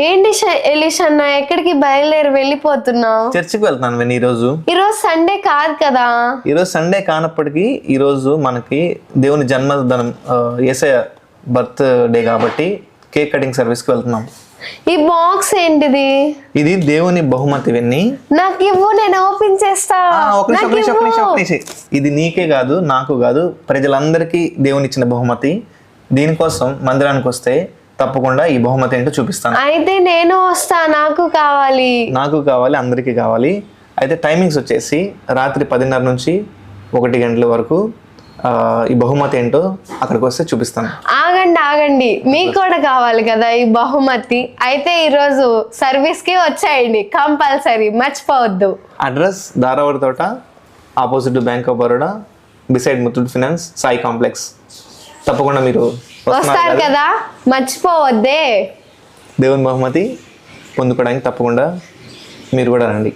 ఏంటి ఎలీష్ అన్న ఎక్కడికి బయలుదేరి వెళ్ళిపోతున్నావు? చర్చికి వెళ్తున్నాను నేను ఈరోజు. ఈరోజు సండే కాదు కదా? ఈరోజు సండే కానప్పటికీ ఈరోజు మనకి దేవుని జన్మదినం ఏసయ బర్త్ డే కాబట్టి కేక్ కటింగ్ సర్వీస్కి వెళ్తున్నాం. ఈ బాక్స్ ఏంటిది? ఇది దేవుని బహుమతి విన్ని నాకు ఇవ్వు నేను ఓపెన్ చేస్తా. ఇది నీకే కాదు నాకు కాదు ప్రజలందరికీ దేవుని ఇచ్చిన బహుమతి. దీనికోసం మందిరానికి వస్తే తప్పకుండా ఈ బహుమతి ఏంటో చూపిస్తాను. అయితే నేను వస్తా నాకు కావాలి. నాకు కావాలి అందరికీ కావాలి. అయితే టైమింగ్స్ వచ్చేసి రాత్రి పదిన్నర నుంచి ఒకటి గంటల వరకు ఈ బహుమతి ఏంటో అక్కడికి వస్తే చూపిస్తాను. ఆగండి ఆగండి. మీకు కూడా కావాలి కదా ఈ బహుమతి. అయితే ఈరోజు సర్వీస్కి వచ్చేయండి కంపల్సరీ మర్చిపోవద్దు. Address Daravari Thota opposite bank of Baroda beside Muthoot finance Sai complex. తప్పకుండా మీరు వస్తారు కదా? మర్చిపోవద్దే దేవుని బహుమతి పొందుకోవడానికి తప్పకుండా మీరు కూడా రండి